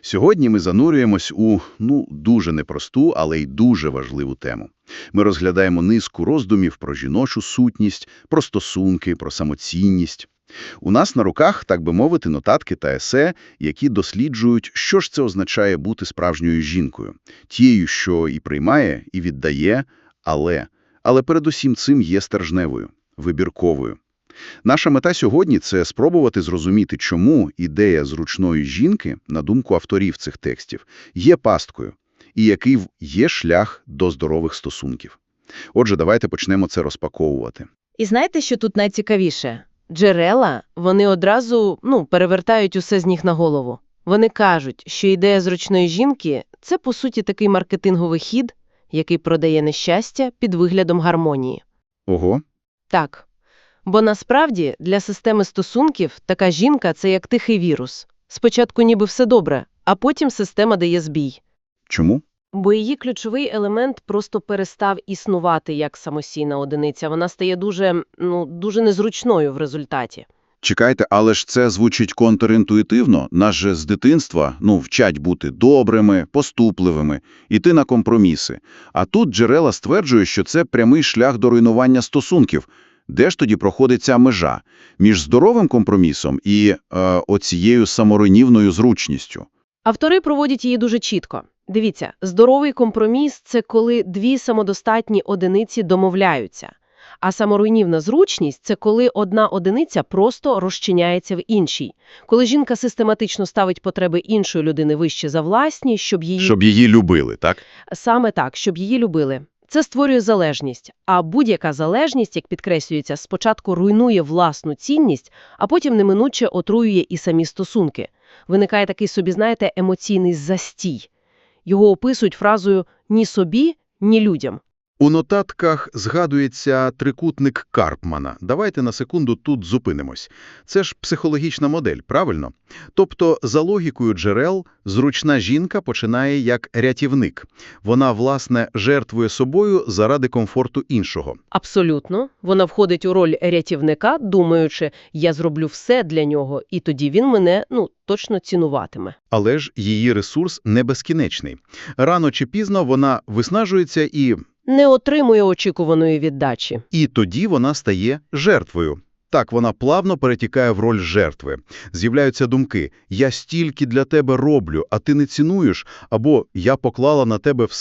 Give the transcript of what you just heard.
Сьогодні ми занурюємось у, ну, дуже непросту, але й дуже важливу тему. Ми розглядаємо низку роздумів про жіночу сутність, про стосунки, про самоцінність. У нас на руках, так би мовити, нотатки та есе, які досліджують, що ж це означає бути справжньою жінкою. Тією, що і приймає, і віддає, але, але передусім цим є стержневою, вибірковою. Наша мета сьогодні – це спробувати зрозуміти, чому ідея зручної жінки, на думку авторів цих текстів, є пасткою, і який є шлях до здорових стосунків. Отже, давайте почнемо це розпаковувати. І знаєте, що тут найцікавіше? Джерела, вони одразу, ну, перевертають усе з ніг на голову. Вони кажуть, що ідея зручної жінки – це, по суті, такий маркетинговий хід, який продає нещастя під виглядом гармонії. Ого, Так. Бо насправді для системи стосунків така жінка – це як тихий вірус. Спочатку ніби все добре, а потім система дає збій. чому? Бо її ключовий елемент просто перестав існувати як самостійна одиниця. Вона стає дуже, ну, дуже незручною в результаті. Чекайте, але ж це звучить контрінтуїтивно. Нас же з дитинства, ну, вчать бути добрими, поступливими, іти на компроміси. А тут джерела стверджує, що це прямий шлях до руйнування стосунків. Де ж тоді проходить ця межа між здоровим компромісом і е, оцією саморуйнівною зручністю? Автори проводять її дуже чітко. Дивіться, здоровий компроміс – це коли дві самодостатні одиниці домовляються. А саморуйнівна зручність – це коли одна одиниця просто розчиняється в іншій. Коли жінка систематично ставить потреби іншої людини вище за власні, щоб її Щоб її любили, так? Саме так, щоб її любили. Це створює залежність. А будь-яка залежність, як підкреслюється, спочатку руйнує власну цінність, а потім неминуче отруює і самі стосунки. Виникає такий собі, знаєте, емоційний застій. Його описують фразою «ні собі, ні людям». У нотатках згадується трикутник Карпмана. Давайте на секунду тут зупинимось. Це ж психологічна модель, правильно? Тобто, за логікою джерел, зручна жінка починає як рятівник. Вона, власне, жертвує собою заради комфорту іншого. Абсолютно. Вона входить у роль рятівника, думаючи, я зроблю все для нього, і тоді він мене, ну, точно цінуватиме. Але ж її ресурс не безкінечний. Рано чи пізно вона виснажується і... Не отримує очікуваної віддачі. І тоді вона стає жертвою. Так, вона плавно перетікає в роль жертви. З'являються думки «я стільки для тебе роблю, а ти не цінуєш» або «я поклала на тебе все,